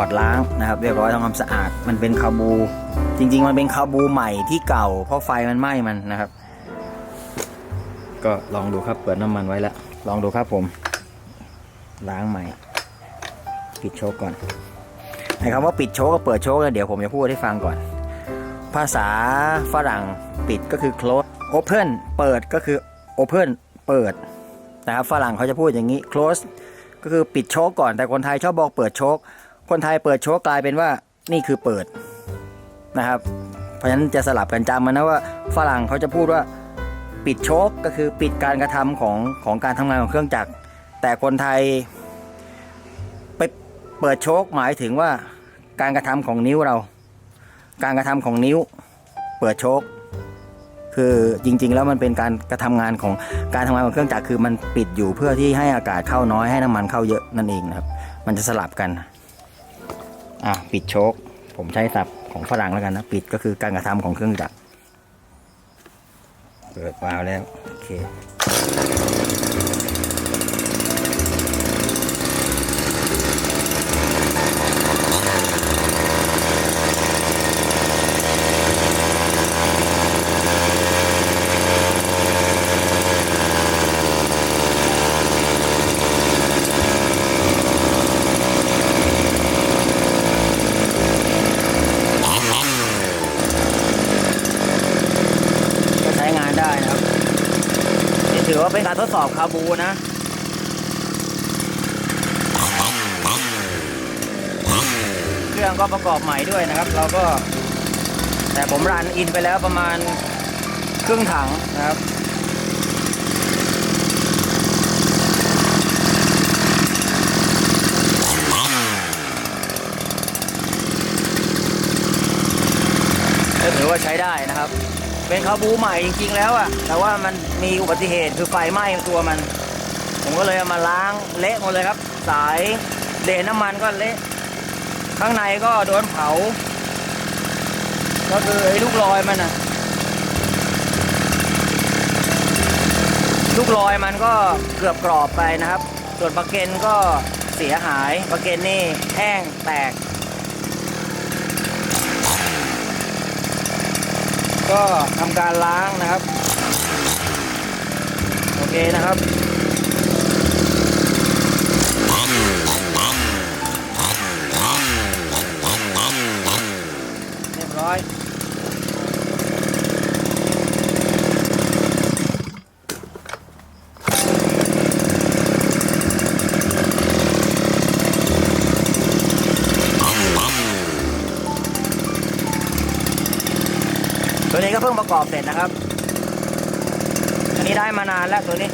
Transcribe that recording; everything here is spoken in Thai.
อดล้างนะครับ เรียบร้อยทำความสะอาดมันเป็นคาบู จริง ๆ มันเป็นคาบูใหม่ที่เก่า เพราะไฟมันไหม้มันนะครับ ก็ลองดูครับเปิดน้ำมันไว้แล้ว ลองดูครับผม ล้างใหม่ ปิดโชคก่อนไอ้คำว่าปิดโชคกับเปิดโชคเนี่ยเดี๋ยวผมจะพูดให้ฟังก่อน ภาษาฝรั่งปิดก็คือ close open เปิดก็คือ open เปิดนะครับฝรั่งเขาจะพูดอย่างนี้ close ก็คือปิดโชคก่อนแต่คนไทยชอบบอกเปิดโชค คนไทยเปิดโชคกลายเป็นว่านี่คือเปิดนะครับ เพราะฉะนั้นจะสลับกันจำมันนะว่าฝรั่งเขาจะพูดว่าปิดโชคก็คือปิดการกระทำของของการทำงานของเครื่องจักร แต่คนไทยไปเปิดโชคหมายถึงว่าการกระทำของนิ้วเรา การกระทำของนิ้ว เปิดโชคคือจริงๆ แล้วมันเป็นการกระทำงานของการทำงานของเครื่องจักรคือมันปิดอยู่เพื่อที่ให้อากาศเข้าน้อยให้น้ำมันเข้าเยอะนั่นเองนะครับ มันจะสลับกัน อะปิดโชคผมใช้ศัพท์ของฝรั่งแล้วกันนะ ปิดก็คือการกระทำของเครื่องจักรเปิดวาล์วแล้ว โอเค ก็ใช้งานได้นะครับ นี่ถือ ว่าเป็นการทดสอบคาบูนะเครื่องก็ประกอบใหม่ด้วยนะครับ เราก็ แต่ผมรันอินไปแล้วประมาณครึ่งถังนะครับก็ถือว่าใช้ได้นะครับ เป็นคาบูใหม่จริง ๆ แล้วอะแต่ว่ามันมีอุบัติเหตุคือไฟไหม้ตัวมัน ผมก็เลยเอามาล้างเละหมดเลยครับ สายเดนน้ำมันก็เละ ข้างในก็โดนเผา ก็คือไอ้ลูกลอยมันอะลูกลอยมันก็เกือบกรอบไปนะครับ ส่วนปลาเกนก็เสียหายปลาเกนนี่แห้งแตก ก็ทำการล้างนะครับ โอเคนะครับ ตัวนี้ก็เพิ่งประกอบเสร็จนะครับ อันนี้ได้มานานแล้วตัวนี้